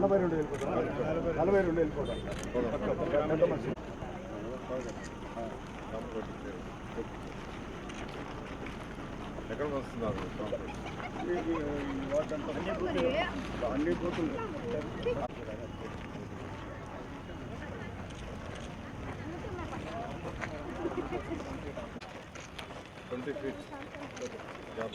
నలభై రెండు వెళ్ళిపోతాం నలభై రెండు వెళ్ళిపోతాం ఎక్కడ వస్తున్నారు అన్ని పోతుంది ట్వంటీ ఫీట్ జాబ్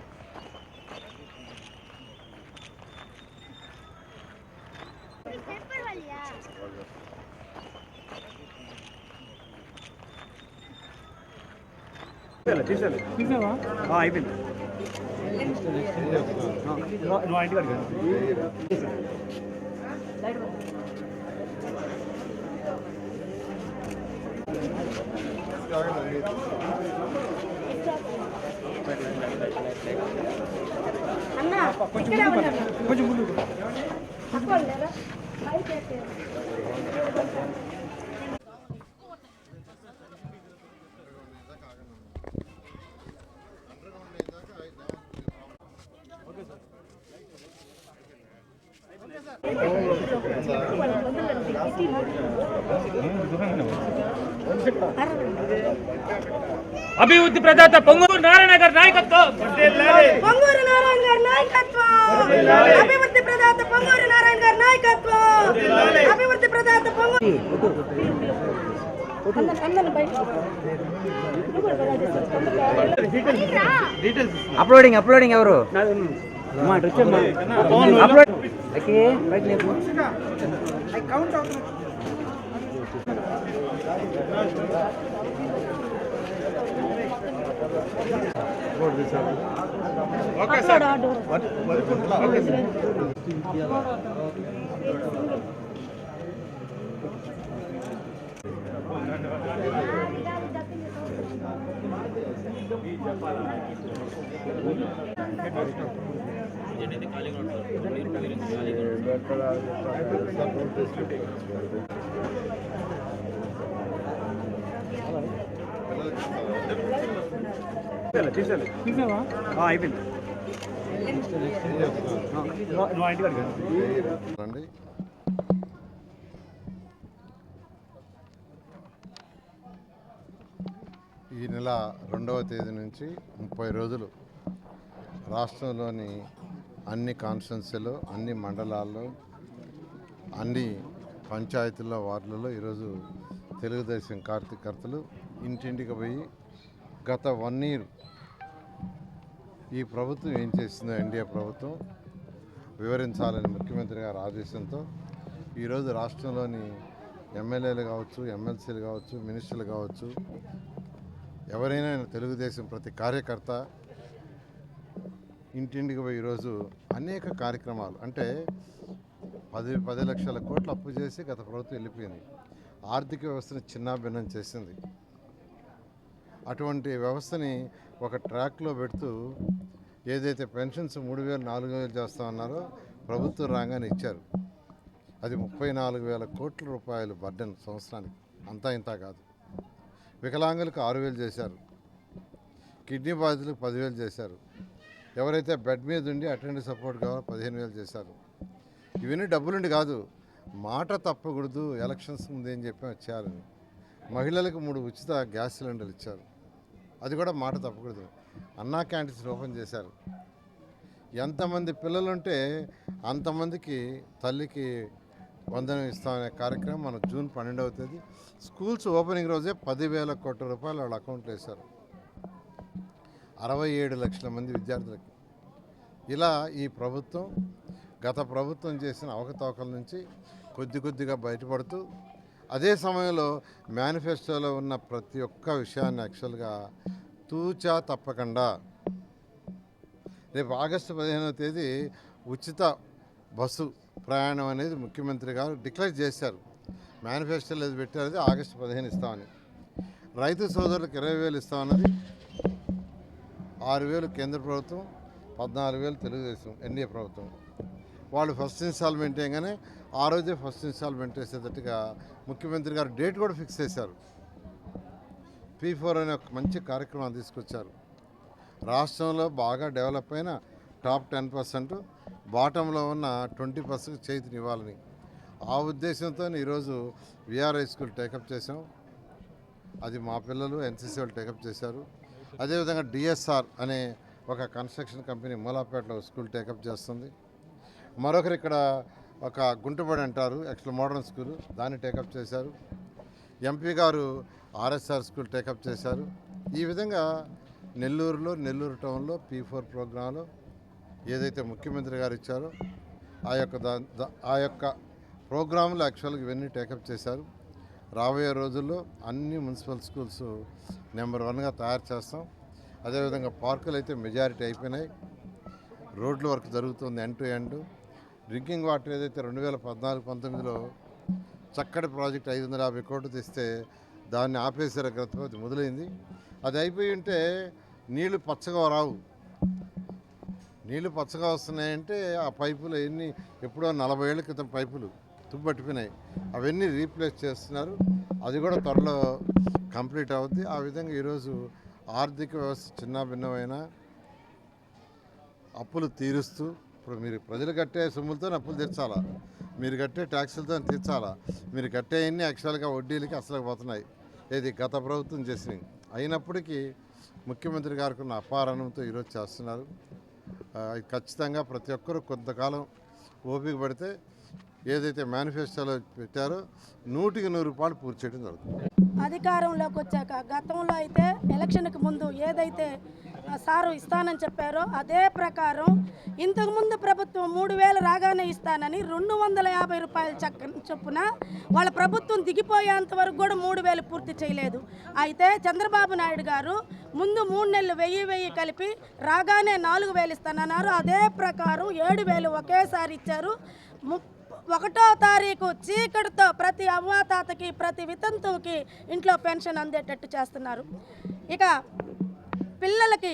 అయిపోయింది. నువ్వు ఇంటికి ఉన్నారు కొంచెం అభివృద్ధి ప్రదాత పొంగూరు నారాయణ గారి నాయకత్వం పొంగూరు నారాయణ గారి నాయకత్వం అభివృద్ధి ప్రదాత పొంగూరు నారాయణ గారి నాయకత్వం అభివృద్ధి ప్రదాత పొంగూరు అందరిని బయట అప్లోడింగ్ అప్లోడింగ్ ఎవరు అప్లోడ్ ఓకే బైక్ లేదు నువ్వు ఇంటికి అడిగాను రండి. ఈ నెల రెండవ తేదీ నుంచి ముప్పై రోజులు రాష్ట్రంలోని అన్ని కాన్స్టెన్సీలో అన్ని మండలాల్లో అన్ని పంచాయతీల వార్డులలో ఈరోజు తెలుగుదేశం కార్యకర్తలు ఇంటింటికి పోయి గత వన్ ఇయర్ ఈ ప్రభుత్వం ఏం చేసిందో ఎన్డీఏ ప్రభుత్వం వివరించాలని ముఖ్యమంత్రి గారి ఆదేశంతో ఈరోజు రాష్ట్రంలోని ఎమ్మెల్యేలు కావచ్చు ఎమ్మెల్సీలు కావచ్చు మినిస్టర్లు కావచ్చు ఎవరైనా తెలుగుదేశం ప్రతి కార్యకర్త ఇంటింటికి పోయి ఈరోజు అనేక కార్యక్రమాలు. అంటే పది పది లక్షల కోట్లు అప్పు చేసి గత ప్రభుత్వం వెళ్ళిపోయింది. ఆర్థిక వ్యవస్థను చిన్నాభిన్నం చేసింది. అటువంటి వ్యవస్థని ఒక ట్రాక్లో పెడుతూ ఏదైతే పెన్షన్స్ మూడు వేలు నాలుగు వేలు చేస్తా ఉన్నారో ప్రభుత్వం రాగానే ఇచ్చారు. అది ముప్పై నాలుగు వేల కోట్ల రూపాయలు బర్డెన్ సంవత్సరానికి. అంతా ఇంత కాదు. వికలాంగులకు ఆరు వేలు చేశారు. కిడ్నీ బాధితులకు పదివేలు చేశారు. ఎవరైతే బెడ్ మీద ఉండి అటెండ్ సపోర్ట్ కావాలో పదిహేను వేలు చేశారు. ఇవన్నీ డబ్బులుండి కాదు మాట తప్పకూడదు ఎలక్షన్స్ ముందు ఏం చెప్పి వచ్చారని మహిళలకు మూడు ఉచిత గ్యాస్ సిలిండర్లు ఇచ్చారు. అది కూడా మాట తప్పకూడదు. అన్నా క్యాంటీన్స్ ఓపెన్ చేశారు. ఎంతమంది పిల్లలుంటే అంతమందికి తల్లికి వందనం ఇస్తామనే కార్యక్రమం మన జూన్ పన్నెండవ తేదీ. స్కూల్స్ ఓపెనింగ్ రోజే పదివేల కోట్ల రూపాయలు వాళ్ళ అకౌంట్లో వేశారు. అరవై ఏడు లక్షల మంది విద్యార్థులకి. ఇలా ఈ ప్రభుత్వం గత ప్రభుత్వం చేసిన అవకతవకల నుంచి కొద్ది కొద్దిగా బయటపడుతూ అదే సమయంలో మేనిఫెస్టోలో ఉన్న ప్రతి ఒక్క విషయాన్ని యాక్చువల్గా తూచా తప్పకుండా రేపు ఆగస్టు పదిహేనవ తేదీ ఉచిత బస్సు ప్రయాణం అనేది ముఖ్యమంత్రి గారు డిక్లేర్ చేశారు. మేనిఫెస్టోలో ఏది పెట్టారు ఆగస్టు పదిహేను ఇస్తామని. రైతు సోదరులకు ఇరవై వేలు ఇస్తామన్నది ఆరు వేలు కేంద్ర ప్రభుత్వం పద్నాలుగు వేలు తెలుగుదేశం ఎన్డీఏ ప్రభుత్వం. వాళ్ళు ఫస్ట్ ఇన్స్టాల్మెంట్ వేయగానే ఆ రోజే ఫస్ట్ ఇన్స్టాల్మెంట్ వేసేటట్టుగా ముఖ్యమంత్రి గారు డేట్ కూడా ఫిక్స్ చేశారు. పీ ఫోర్ అనే ఒక మంచి కార్యక్రమాన్ని తీసుకొచ్చారు. రాష్ట్రంలో బాగా డెవలప్ అయిన టాప్ టెన్ పర్సెంట్ బాటంలో ఉన్న ట్వంటీ పర్సెంట్ చేతినివ్వాలని ఆ ఉద్దేశంతో ఈరోజు విఆర్ హై స్కూల్ టేకప్ చేసాం అది మా పిల్లలు ఎన్సీసీ వాళ్ళు టేకప్ చేశారు. అదేవిధంగా డిఎస్ఆర్ అనే ఒక కన్స్ట్రక్షన్ కంపెనీ మూలాపేటలో స్కూల్ టేకప్ చేస్తుంది. మరొకరు ఇక్కడ ఒక గుంటబడి అంటారు యాక్చువల్ మోడర్న్ స్కూల్ దాన్ని టేకప్ చేశారు. ఎంపీ గారు ఆర్ఎస్ఆర్ స్కూల్ టేకప్ చేశారు. ఈ విధంగా నెల్లూరులో నెల్లూరు టౌన్లో పీ ఫోర్ ప్రోగ్రాంలో ఏదైతే ముఖ్యమంత్రి గారు ఇచ్చారో ఆ యొక్క దా- ఆ యొక్క ప్రోగ్రాంలు యాక్చువల్గా ఇవన్నీ టేకప్ చేశారు. రాబోయే రోజుల్లో అన్ని మున్సిపల్ స్కూల్స్ నెంబర్ వన్గా తయారు చేస్తాం. అదేవిధంగా పార్కులు అయితే మెజారిటీ అయిపోయినాయి. రోడ్ల వర్క్ జరుగుతుంది end to end drinking water ఏదైతే రెండు వేల పద్నాలుగు పంతొమ్మిదిలో చక్కటి ప్రాజెక్ట్ ఐదు వందల యాభై కోట్లు తెస్తే దాన్ని ఆపేసారు గతపతి మొదలైంది. అది అయిపోయి ఉంటే నీళ్ళు పచ్చగా రావు. నీళ్ళు పచ్చగా వస్తున్నాయంటే ఆ పైపులు ఎన్ని ఎప్పుడో నలభై ఏళ్ళ క్రితం పైపులు. తుప్పట్టిపోయినాయి అవన్నీ రీప్లేస్ చేస్తున్నారు. అది కూడా త్వరలో కంప్లీట్ అవుద్ది. ఆ విధంగా ఈరోజు ఆర్థిక వ్యవస్థ చిన్న భిన్నమైన అప్పులు తీరుస్తూ ఇప్పుడు మీరు ప్రజలు కట్టే సొమ్ములతో అప్పులు తీర్చాలా? మీరు కట్టే ట్యాక్సులతో తీర్చాలా? మీరు కట్టే అన్ని యాక్చువల్గా వడ్డీలకి అసలు పోతున్నాయి. ఇది గత ప్రభుత్వం చేసినవి. అయినప్పటికీ ముఖ్యమంత్రి గారికి ఉన్న అపారణంతో ఈరోజు చేస్తున్నారు. ఖచ్చితంగా ప్రతి ఒక్కరూ కొంతకాలం ఓపిక పడితే ఏదైతే మేనిఫెస్టోలో పెట్టారో నూటికి నూరు రూపాయలు పూర్తి చేయడం జరుగుతుంది. అధికారంలోకి వచ్చాక గతంలో అయితే ఎలక్షన్కి ముందు ఏదైతే సారు ఇస్తానని చెప్పారో అదే ప్రకారం ఇంతకుముందు ప్రభుత్వం మూడు వేలు రాగానే ఇస్తానని రెండు వందల యాభై రూపాయల చక్క చొప్పున వాళ్ళ ప్రభుత్వం దిగిపోయేంత వరకు కూడా మూడు వేలు పూర్తి చేయలేదు. అయితే చంద్రబాబు నాయుడు గారు ముందు మూడు నెలలు వెయ్యి వెయ్యి కలిపి రాగానే నాలుగు వేలు ఇస్తానన్నారు. అదే ప్రకారం ఏడు వేలు ఒకేసారి ఇచ్చారు. ఒకటో తారీఖు చీకటితో ప్రతి అవ్వాతాతకి ప్రతి వితంతువుకి ఇంట్లో పెన్షన్ అందేటట్టు చేస్తున్నారు. ఇక పిల్లలకి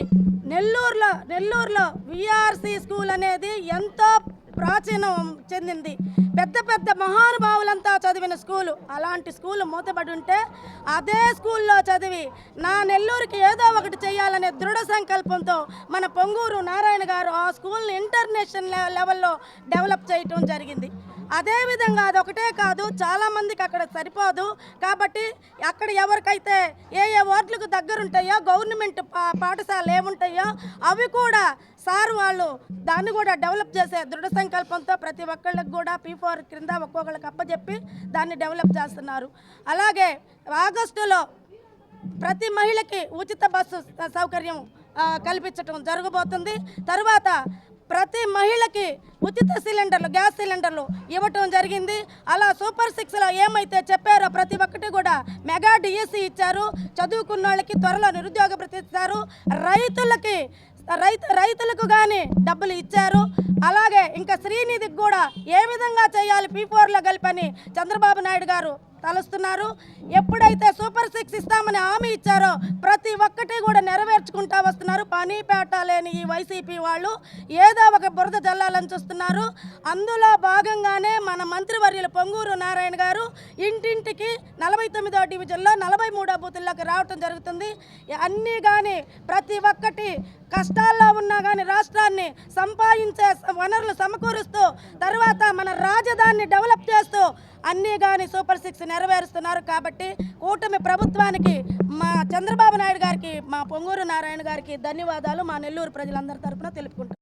నెల్లూరులో నెల్లూరులో విఆర్సి స్కూల్ అనేది ఎంతో ప్రాచీనం చెందింది. పెద్ద పెద్ద మహానుభావులంతా చదివిన స్కూలు అలాంటి స్కూలు మూతబడి ఉంటే అదే స్కూల్లో చదివి నా నెల్లూరుకి ఏదో ఒకటి చేయాలనే దృఢ సంకల్పంతో మన పొంగూరు నారాయణ గారు ఆ స్కూల్ని ఇంటర్నేషనల్ లెవెల్లో డెవలప్ చేయటం జరిగింది. అదేవిధంగా అది ఒకటే కాదు చాలామందికి అక్కడ సరిపోదు. కాబట్టి అక్కడ ఎవరికైతే ఏ ఏ వార్డులకు దగ్గరుంటాయో గవర్నమెంట్ పాఠశాలలు ఏముంటాయో అవి కూడా సార్ వాళ్ళు దాన్ని కూడా డెవలప్ చేసే దృఢ సంకల్పంతో ప్రతి ఒక్కళ్ళకి కూడా పీ ఫోర్ క్రింద ఒక్కొక్కళ్ళకి అప్పచెప్పి దాన్ని డెవలప్ చేస్తున్నారు. అలాగే ఆగస్టులో ప్రతి మహిళకి ఉచిత బస్సు సౌకర్యం కల్పించడం కల్పించటం జరగబోతుంది. తరువాత ప్రతి మహిళకి ఉచిత సిలిండర్లు గ్యాస్ సిలిండర్లు ఇవ్వటం జరిగింది. అలా సూపర్ సిక్స్లో ఏమైతే చెప్పారో ప్రతి ఒక్కటి కూడా మెగా డిఎస్సి ఇచ్చారు. చదువుకున్న వాళ్ళకి త్వరలో నిరుద్యోగ ప్రతిస్తారు. రైతులకి రైతు రైతులకు కానీ డబ్బులు ఇచ్చారు. అలాగే ఇంకా శ్రీనిధికి కూడా ఏ విధంగా చేయాలి పీ ఫోర్లో కలిపని చంద్రబాబు నాయుడు గారు తలుస్తున్నారు. ఎప్పుడైతే సూపర్ సిక్స్ ఇస్తామని హామీ ఇచ్చారో ప్రతి ఒక్కటి కూడా నెరవేర్చుకుంటా వస్తున్నారు. పని పేట లేని ఈ వైసీపీ వాళ్ళు ఏదో ఒక బురద జల్లాలని చూస్తున్నారు. అందులో భాగంగానే మన మంత్రివర్యులు పొంగూరు నారాయణ గారు ఇంటింటికి నలభై తొమ్మిదో డివిజన్లో నలభై మూడో బూతుల్లోకి రావటం జరుగుతుంది. అన్నీ కానీ ప్రతి ఒక్కటి కష్టాల్లో ఉన్నా కానీ రాష్ట్రాన్ని సంపాదించే వనరులు సమకూరుస్తూ తర్వాత మన రాజధానిని డెవలప్ చేస్తూ అన్నీ కానీ సూపర్ సిక్స్ నెరవేరుస్తున్నారు కాబట్టి కూటమి ప్రభుత్వానికి మా చంద్రబాబు నాయుడు గారికి మా పొంగూరు నారాయణ గారికి ధన్యవాదాలు. మా నెల్లూరు ప్రజలందరి తరఫున తెలుపుకుంటాం